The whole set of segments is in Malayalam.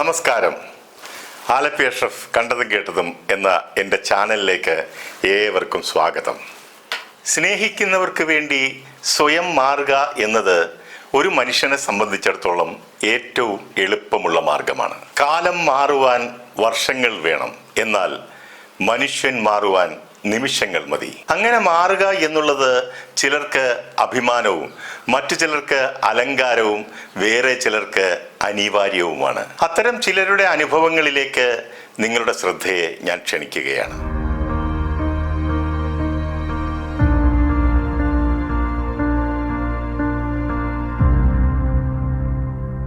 നമസ്കാരം. ആലപ്പി അഷ്റഫ് കണ്ടതും കേട്ടതും എന്ന എന്റെ ചാനലിലേക്ക് ഏവർക്കും സ്വാഗതം. സ്നേഹിക്കുന്നവർക്ക് വേണ്ടി സ്വയം മാറുക എന്നത് ഒരു മനുഷ്യനെ സംബന്ധിച്ചിടത്തോളം ഏറ്റവും എളുപ്പമുള്ള മാർഗമാണ്. കാലം മാറുവാൻ വർഷങ്ങൾ വേണം. എന്നാൽ മനുഷ്യൻ മാറുവാൻ നിമിഷങ്ങൾ മതി. അങ്ങനെ മാറുക എന്നുള്ളത് ചിലർക്ക് അഭിമാനവും മറ്റു ചിലർക്ക് അലങ്കാരവും വേറെ ചിലർക്ക് അനിവാര്യവുമാണ്. അത്തരം ചിലരുടെ അനുഭവങ്ങളിലേക്ക് നിങ്ങളുടെ ശ്രദ്ധയെ ഞാൻ ക്ഷണിക്കുകയാണ്.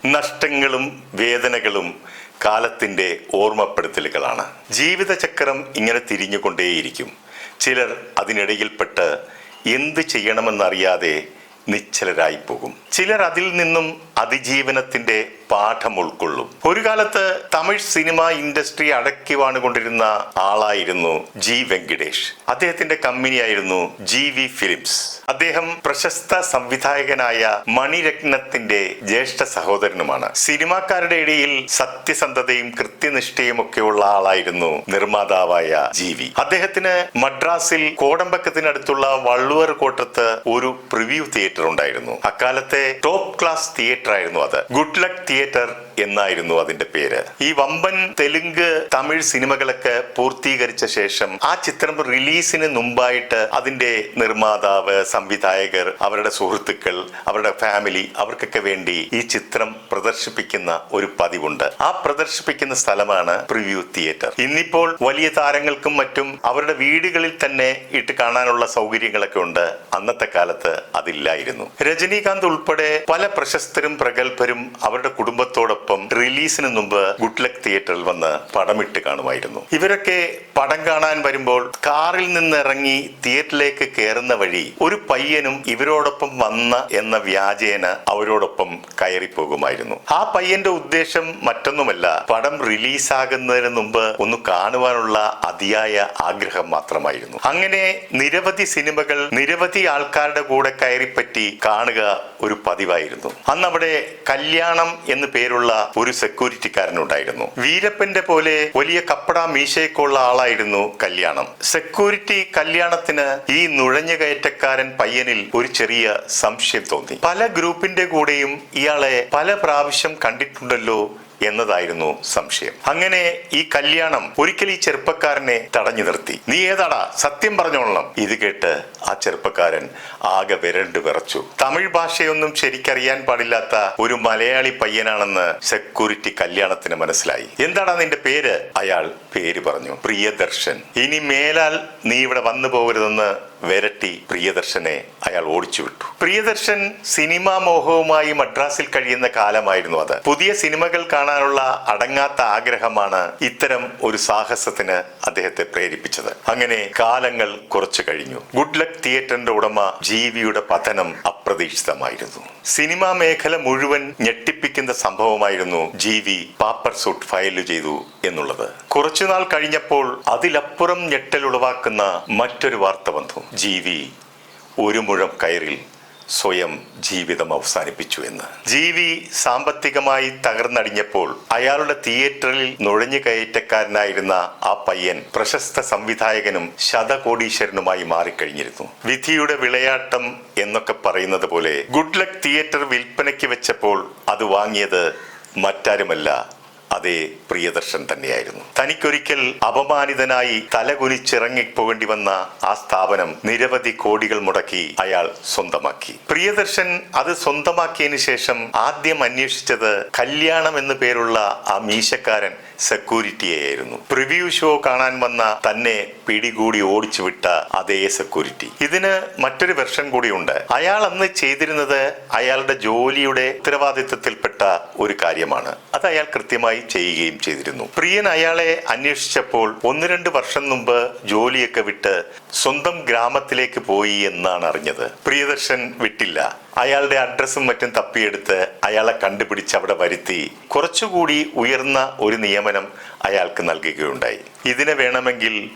നഷ്ടങ്ങളും വേദനകളും കാലത്തിന്റെ ഓർമ്മപ്പെടുത്തലുകളാണ്. ജീവിതചക്രം ഇങ്ങനെ തിരിഞ്ഞുകൊണ്ടേയിരിക്കും. ചിലർ അതിനിടയിൽപ്പെട്ട് എന്ത് ചെയ്യണമെന്നറിയാതെ നിശ്ചലരായി പോകും ചിലർ അതിൽ നിന്നും അതിജീവനത്തിന്റെ പാഠം ഉൾക്കൊള്ളും. ഒരു കാലത്ത് തമിഴ് സിനിമ ഇൻഡസ്ട്രി അടക്കി വാണുകൊണ്ടിരുന്ന ആളായിരുന്നു ജി വെങ്കിടേഷ്. അദ്ദേഹത്തിന്റെ കമ്പനിയായിരുന്നു ജി വി ഫിലിംസ്. അദ്ദേഹം പ്രശസ്ത സംവിധായകനായ മണിരത്നത്തിന്റെ ജ്യേഷ്ഠ സഹോദരനുമാണ്. സിനിമാക്കാരുടെ ഇടയിൽ സത്യസന്ധതയും കൃത്യനിഷ്ഠയും ഒക്കെയുള്ള ആളായിരുന്നു നിർമ്മാതാവായ ജി വി. അദ്ദേഹത്തിന് മദ്രാസിൽ കോടമ്പക്കത്തിനടുത്തുള്ള വള്ളുവർ കോട്ടത്ത് ഒരു പ്രിവ്യൂ തിയേറ്റർ ഉണ്ടായിരുന്നു. അക്കാലത്തെ ടോപ്പ് ക്ലാസ് തിയേറ്റർ ആയിരുന്നു അത്. ഗുഡ് ലക്ക് തിയേറ്റർ theater എന്നായിരുന്നു അതിന്റെ പേര്. ഈ വമ്പൻ തെലുങ്ക് തമിഴ് സിനിമകളൊക്കെ പൂർത്തീകരിച്ച ശേഷം ആ ചിത്രം റിലീസിന് മുമ്പായിട്ട് അതിന്റെ നിർമ്മാതാവ് സംവിധായകർ അവരുടെ സുഹൃത്തുക്കൾ അവരുടെ ഫാമിലി അവർക്കൊക്കെ വേണ്ടി ഈ ചിത്രം പ്രദർശിപ്പിക്കുന്ന ഒരു പതിവുണ്ട്. ആ പ്രദർശിപ്പിക്കുന്ന സ്ഥലമാണ് പ്രിവ്യൂ തിയേറ്റർ. ഇന്നിപ്പോൾ വലിയ താരങ്ങൾക്കും മറ്റും അവരുടെ വീടുകളിൽ തന്നെ ഇട്ട് കാണാനുള്ള സൗകര്യങ്ങളൊക്കെ ഉണ്ട്. അന്നത്തെ കാലത്ത് അതില്ലായിരുന്നു. രജനീകാന്ത് ഉൾപ്പെടെ പല പ്രശസ്തരും പ്രഗത്ഭരും അവരുടെ കുടുംബത്തോടൊപ്പം റിലീസിന് മുമ്പ് ഗുഡ് ലക്ക് തിയേറ്ററിൽ വന്ന് പടമിട്ട് കാണുമായിരുന്നു. ഇവരൊക്കെ പടം കാണാൻ വരുമ്പോൾ കാറിൽ നിന്ന് ഇറങ്ങി തിയേറ്ററിലേക്ക് കയറുന്ന വഴി ഒരു പയ്യനും ഇവരോടൊപ്പം വന്ന എന്ന വ്യാജേന അവരോടൊപ്പം കയറി പോകുമായിരുന്നു ആ പയ്യന്റെ ഉദ്ദേശം മറ്റൊന്നുമല്ല പടം റിലീസാകുന്നതിന് മുമ്പ് ഒന്ന് കാണുവാനുള്ള അതിയായ ആഗ്രഹം മാത്രമായിരുന്നു. അങ്ങനെ നിരവധി സിനിമകൾ നിരവധി ആൾക്കാരുടെ കൂടെ കയറിപ്പറ്റി കാണുക ഒരു പതിവായിരുന്നു. അന്ന് അവിടെ കല്യാണം എന്ന് പേരുള്ള ഒരു സെക്യൂരിറ്റിക്കാരനുണ്ടായിരുന്നു വീരപ്പന്റെ പോലെ വലിയ കപ്പട മീശയൊക്കെയുള്ള ആളായിരുന്നു കല്യാണം. സെക്യൂരിറ്റി കല്യാണത്തിന് ഈ നുഴഞ്ഞു കയറ്റക്കാരൻ പയ്യനിൽ ഒരു ചെറിയ സംശയം തോന്നി. പല ഗ്രൂപ്പിന്റെ കൂടെയും ഇയാളെ പല പ്രാവശ്യം കണ്ടിട്ടുണ്ടല്ലോ എന്നതായിരുന്നു സംശയം. അങ്ങനെ ഈ കല്യാണം ഒരിക്കൽ ഈ ചെറുപ്പക്കാരനെ തടഞ്ഞു നിർത്തി. നീ ഏതാടാ? സത്യം പറഞ്ഞോളണം. ഇത് കേട്ട് ആ ചെറുപ്പക്കാരൻ ആകെ വിരണ്ടു വിറച്ചു. തമിഴ് ഭാഷയൊന്നും ശരിക്കറിയാൻ പാടില്ലാത്ത ഒരു മലയാളി പയ്യനാണെന്ന് സെക്യൂരിറ്റി കല്യാണത്തിന് മനസ്സിലായി. എന്താടാ നിന്റെ പേര്? അയാൾ പേര് പറഞ്ഞു. പ്രിയദർശൻ. ഇനി മേലാൽ നീ ഇവിടെ വന്നു പോകരുതെന്ന് വിരട്ടി പ്രിയദർശനെ അയാൾ ഓടിച്ചു വിട്ടു പ്രിയദർശൻ സിനിമാ മോഹവുമായി മദ്രാസിൽ കഴിയുന്ന കാലമായിരുന്നു അത്. പുതിയ സിനിമകൾ കാണാനുള്ള അടങ്ങാത്ത ആഗ്രഹമാണ് ഇത്തരം ഒരു സാഹസത്തിന് അദ്ദേഹത്തെ പ്രേരിപ്പിച്ചത്. അങ്ങനെ കാലങ്ങൾ കുറച്ചു കഴിഞ്ഞു. ഗുഡ് ലക്ക് തിയേറ്ററിന്റെ ഉടമ ജീവിയുടെ പതനം അപ്രതീക്ഷിതമായിരുന്നു. സിനിമാ മേഖല മുഴുവൻ ഞെട്ടിപ്പിക്കുന്ന സംഭവമായിരുന്നു ജീവി പാപ്പർ സൂട്ട് ഫയൽ ചെയ്തു എന്നുള്ളത്. കുറച്ചുനാൾ കഴിഞ്ഞപ്പോൾ അതിലപ്പുറം ഞെട്ടൽ ഉളവാക്കുന്ന മറ്റൊരു വാർത്ത വന്നു. ജീവി ഒരു മുഴം കയറിൽ സ്വയം ജീവിതം അവസാനിപ്പിച്ചു എന്ന്. ജീവി സാമ്പത്തികമായി തകർന്നടിഞ്ഞപ്പോൾ അയാളുടെ തിയേറ്ററിൽ നുഴഞ്ഞു കയറ്റക്കാരനായിരുന്ന ആ പയ്യൻ പ്രശസ്ത സംവിധായകനും ശതകോടീശ്വരനുമായി മാറിക്കഴിഞ്ഞിരുന്നു. വിധിയുടെ വിളയാട്ടം എന്നൊക്കെ പറയുന്നത് പോലെ ഗുഡ് ലക്ക് തിയേറ്റർ വിൽപ്പനയ്ക്ക് വെച്ചപ്പോൾ അത് വാങ്ങിയത് മറ്റാരുമല്ല അതേ പ്രിയദർശൻ തന്നെയായിരുന്നു. തനിക്കൊരിക്കൽ അപമാനിതനായി തലകുനിച്ചിറങ്ങിപ്പോകേണ്ടി വന്ന ആ സ്ഥാപനം നിരവധി കോടികൾ മുടക്കി അയാൾ സ്വന്തമാക്കി. പ്രിയദർശൻ അത് സ്വന്തമാക്കിയതിനു ശേഷം ആദ്യം അന്വേഷിച്ചത് കല്യാണം എന്നു പേരുള്ള ആ മീശക്കാരൻ സെക്യൂരിറ്റിയായിരുന്നു പ്രിവ്യൂ ഷോ കാണാൻ വന്ന തന്നെ പിടികൂടി ഓടിച്ചു വിട്ട അതേ സെക്യൂരിറ്റി. ഇതിന് മറ്റൊരു വെർഷൻ കൂടിയുണ്ട്. അയാൾ അന്ന് ചെയ്തിരുന്നത് അയാളുടെ ജോലിയുടെ ഉത്തരവാദിത്വത്തിൽപ്പെട്ട ഒരു കാര്യമാണ്. അത് അയാൾ കൃത്യമായി ചെയ്യുകയും ചെയ്തിരുന്നു. പ്രിയൻ അയാളെ അന്വേഷിച്ചപ്പോൾ ഒന്ന് രണ്ട് വർഷം മുമ്പ് ജോലിയൊക്കെ വിട്ട് സ്വന്തം ഗ്രാമത്തിലേക്ക് പോയി എന്നാണ് അറിഞ്ഞത്. പ്രിയദർശൻ വിട്ടില്ല. അയാളുടെ അഡ്രസ്സും മറ്റും തപ്പിയെടുത്ത് അയാളെ കണ്ടുപിടിച്ച് അവിടെ വരുത്തി കുറച്ചുകൂടി ഉയർന്ന ഒരു നിയമനം അയാൾക്ക് നൽകുകയുണ്ടായി. ഇതിനെ വേണമെങ്കിൽ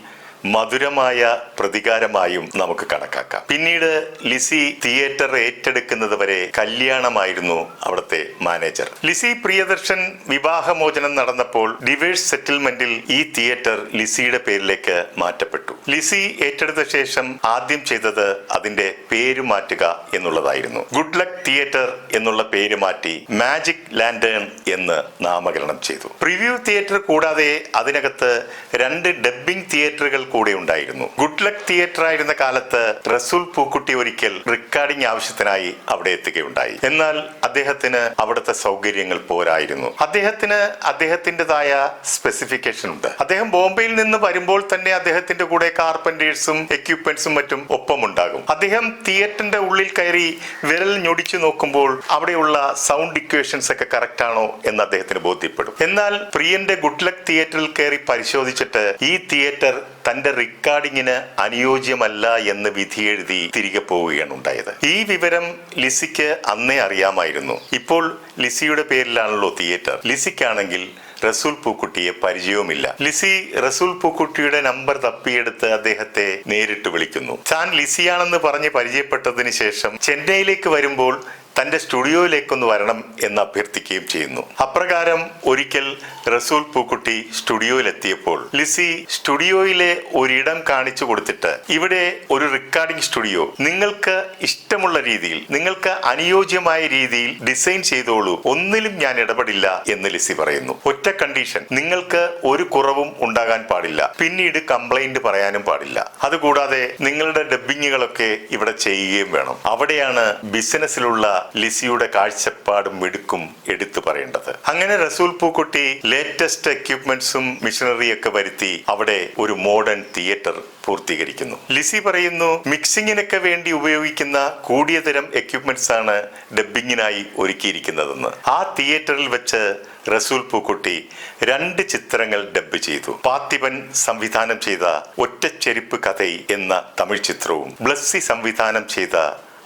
മധുരമായ പ്രതികാരമായും നമുക്ക് കണക്കാക്കാം. പിന്നീട് ലിസി തിയേറ്റർ ഏറ്റെടുക്കുന്നത് വരെ കല്യാണമായിരുന്നു അവിടുത്തെ മാനേജർ. ലിസി പ്രിയദർശൻ വിവാഹമോചനം നടന്നപ്പോൾ ഡിവേഴ്സ് സെറ്റിൽമെന്റിൽ ഈ തിയേറ്റർ ലിസിയുടെ പേരിലേക്ക് മാറ്റപ്പെട്ടു. ലിസി ഏറ്റെടുത്ത ശേഷം ആദ്യം ചെയ്തത് അതിന്റെ പേര് മാറ്റുക എന്നുള്ളതായിരുന്നു. ഗുഡ് ലക്ക് തിയേറ്റർ എന്നുള്ള പേര് മാറ്റി മാജിക് ലാൻഡേൺ എന്ന് നാമകരണം ചെയ്തു. പ്രിവ്യൂ തിയേറ്റർ കൂടാതെ അതിനകത്ത് രണ്ട് ഡബ്ബിംഗ് തിയേറ്ററുകൾ കൂടെ ഉണ്ടായിരുന്നു. ഗുഡ് ലക്ക് തിയേറ്റർ ആയിരുന്ന കാലത്ത് റസൂൽ പൂക്കുട്ടി ഒരിക്കൽ റെക്കോർഡിംഗ് ആവശ്യത്തിനായി അവിടെ എത്തുകയുണ്ടായി. എന്നാൽ അദ്ദേഹത്തിന് അവിടുത്തെ സൗകര്യങ്ങൾ പോരായിരുന്നു. അദ്ദേഹത്തിന് അദ്ദേഹത്തിന്റെതായ സ്പെസിഫിക്കേഷൻ ഉണ്ട്. അദ്ദേഹം ബോംബെയിൽ നിന്ന് വരുമ്പോൾ തന്നെ അദ്ദേഹത്തിന്റെ കൂടെ കാർപ്പന്റേഴ്സും എക്യുപ്മെന്റ്സും മറ്റും ഒപ്പമുണ്ടാകും. അദ്ദേഹം തിയേറ്ററിന്റെ ഉള്ളിൽ കയറി വിരൽ ഞൊടിച്ചു നോക്കുമ്പോൾ അവിടെയുള്ള സൗണ്ട് ഇക്വേഷൻസ് ഒക്കെ കറക്റ്റ് ആണോ എന്ന് അദ്ദേഹത്തിന് ബോധ്യപ്പെടും. എന്നാൽ പ്രിയന്റെ ഗുഡ് ലക്ക് തിയേറ്ററിൽ കയറി പരിശോധിച്ചിട്ട് ഈ തിയേറ്റർ തന്റെ റെക്കോർഡിങ്ങിന് അനുയോജ്യമല്ല എന്ന് വിധിയെഴുതി തിരികെ പോവുകയാണ് ഉണ്ടായത്. ഈ വിവരം ലിസിക്ക് അന്നേ അറിയാമായിരുന്നു. ഇപ്പോൾ ലിസിയുടെ പേരിലാണല്ലോ തിയേറ്റർ ലിസിക്കാണെങ്കിൽ റസൂൽ പൂക്കുട്ടിയെ പരിചയവുമില്ല. ലിസി റസൂൽ പൂക്കുട്ടിയുടെ നമ്പർ തപ്പിയെടുത്ത് അദ്ദേഹത്തെ നേരിട്ട് വിളിക്കുന്നു. താൻ ലിസിയാണെന്ന് പറഞ്ഞ് പരിചയപ്പെട്ടതിന് ശേഷം ചെന്നൈയിലേക്ക് വരുമ്പോൾ തന്റെ സ്റ്റുഡിയോയിലേക്കൊന്ന് വരണം എന്ന് അഭ്യർത്ഥിക്കുകയും ചെയ്യുന്നു. അപ്രകാരം ഒരിക്കൽ റസൂൽ പൂക്കുട്ടി സ്റ്റുഡിയോയിലെത്തിയപ്പോൾ ലിസി സ്റ്റുഡിയോയിലെ ഒരിടം കാണിച്ചു കൊടുത്തിട്ട് ഇവിടെ ഒരു റെക്കോർഡിംഗ് സ്റ്റുഡിയോ നിങ്ങൾക്ക് ഇഷ്ടമുള്ള രീതിയിൽ നിങ്ങൾക്ക് അനുയോജ്യമായ രീതിയിൽ ഡിസൈൻ ചെയ്തോളൂ. ഒന്നിലും ഞാൻ ഇടപെടില്ല എന്ന് ലിസി പറയുന്നു. ഒറ്റ കണ്ടീഷൻ നിങ്ങൾക്ക് ഒരു കുറവും ഉണ്ടാകാൻ പാടില്ല. പിന്നീട് കംപ്ലൈന്റ് പറയാനും പാടില്ല. അതുകൂടാതെ നിങ്ങളുടെ ഡബ്ബിങ്ങുകളൊക്കെ ഇവിടെ ചെയ്യുകയും വേണം. അവിടെയാണ് ബിസിനസ്സിലുള്ള ലിസിയുടെ കാഴ്ചപ്പാടും മിടുക്കും എടുത്തു പറയേണ്ടത്. അങ്ങനെ റസൂൽ പൂക്കുട്ടി ലേറ്റസ്റ്റ് എക്യുപ്മെന്റ്സും മിഷനറിയൊക്കെ വരുത്തി അവിടെ ഒരു മോഡേൺ തിയേറ്റർ പൂർത്തീകരിക്കുന്നു. ലിസി പറയുന്നു മിക്സിങ്ങിനൊക്കെ വേണ്ടി ഉപയോഗിക്കുന്ന കൂടിയ തരം എക്യുപ്മെന്റ്സ് ആണ് ഡബ്ബിങ്ങിനായി ഒരുക്കിയിരിക്കുന്നതെന്ന്. ആ തിയേറ്ററിൽ വെച്ച് റസൂൽ പൂക്കുട്ടി രണ്ട് ചിത്രങ്ങൾ ഡബ് ചെയ്തു. പാത്തിപൻ സംവിധാനം ചെയ്ത ഒറ്റച്ചെരിപ്പ് കഥൈ എന്ന തമിഴ് ചിത്രവും ബ്ലസ്സി സംവിധാനം ചെയ്ത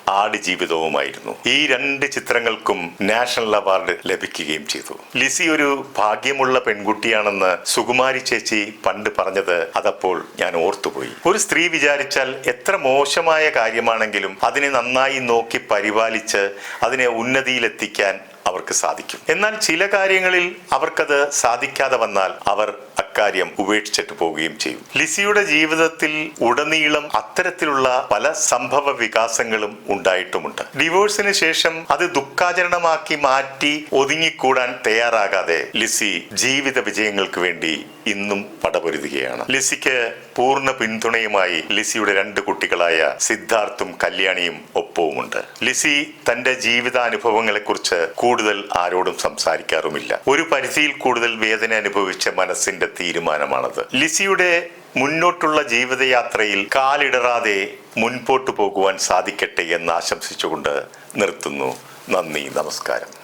ആടുജീവിതവുമായിരുന്നു. ഈ രണ്ട് ചിത്രങ്ങൾക്കും നാഷണൽ അവാർഡ് ലഭിക്കുകയും ചെയ്തു. ലിസി ഒരു ഭാഗ്യമുള്ള പെൺകുട്ടിയാണെന്ന് സുകുമാരി ചേച്ചി പണ്ട് പറഞ്ഞത് അതപ്പോൾ ഞാൻ ഓർത്തുപോയി. ഒരു സ്ത്രീ വിചാരിച്ചാൽ എത്ര മോശമായ കാര്യമാണെങ്കിലും അതിനെ നന്നായി നോക്കി പരിപാലിച്ച് അതിനെ ഉന്നതിയിലെത്തിക്കാൻ അവർക്ക് സാധിക്കും. എന്നാൽ ചില കാര്യങ്ങളിൽ അവർക്കത് സാധിക്കാതെ വന്നാൽ അവർ അക്കാര്യം ഉപേക്ഷിച്ചിട്ട് പോവുകയും ചെയ്യും. ലിസിയുടെ ജീവിതത്തിൽ ഉടനീളം അത്തരത്തിലുള്ള പല സംഭവ വികാസങ്ങളും ഉണ്ടായിട്ടുമുണ്ട്. ഡിവോഴ്സിന് ശേഷം അത് ദുഃഖാചരണമാക്കി മാറ്റി ഒതുങ്ങിക്കൂടാൻ തയ്യാറാകാതെ ലിസി ജീവിത വിജയങ്ങൾക്ക് വേണ്ടി ഇന്നും പടപൊരുതുകയാണ്. ലിസിക്ക് പൂർണ പിന്തുണയുമായി ലിസിയുടെ രണ്ട് കുട്ടികളായ സിദ്ധാർത്ഥും കല്യാണിയും ഒപ്പവുമുണ്ട്. ലിസി തന്റെ ജീവിതാനുഭവങ്ങളെക്കുറിച്ച് കൂടുതൽ ആരോടും സംസാരിക്കാറുമില്ല. ഒരു പരിധിയിൽ കൂടുതൽ വേദന അനുഭവിച്ച മനസ്സിന്റെ തീരുമാനമാണത്. ലിസിയുടെ മുന്നോട്ടുള്ള ജീവിതയാത്രയിൽ കാലിടറാതെ മുൻപോട്ടു പോകുവാൻ സാധിക്കട്ടെ എന്ന് ആശംസിച്ചുകൊണ്ട് നിർത്തുന്നു നന്ദി നമസ്കാരം.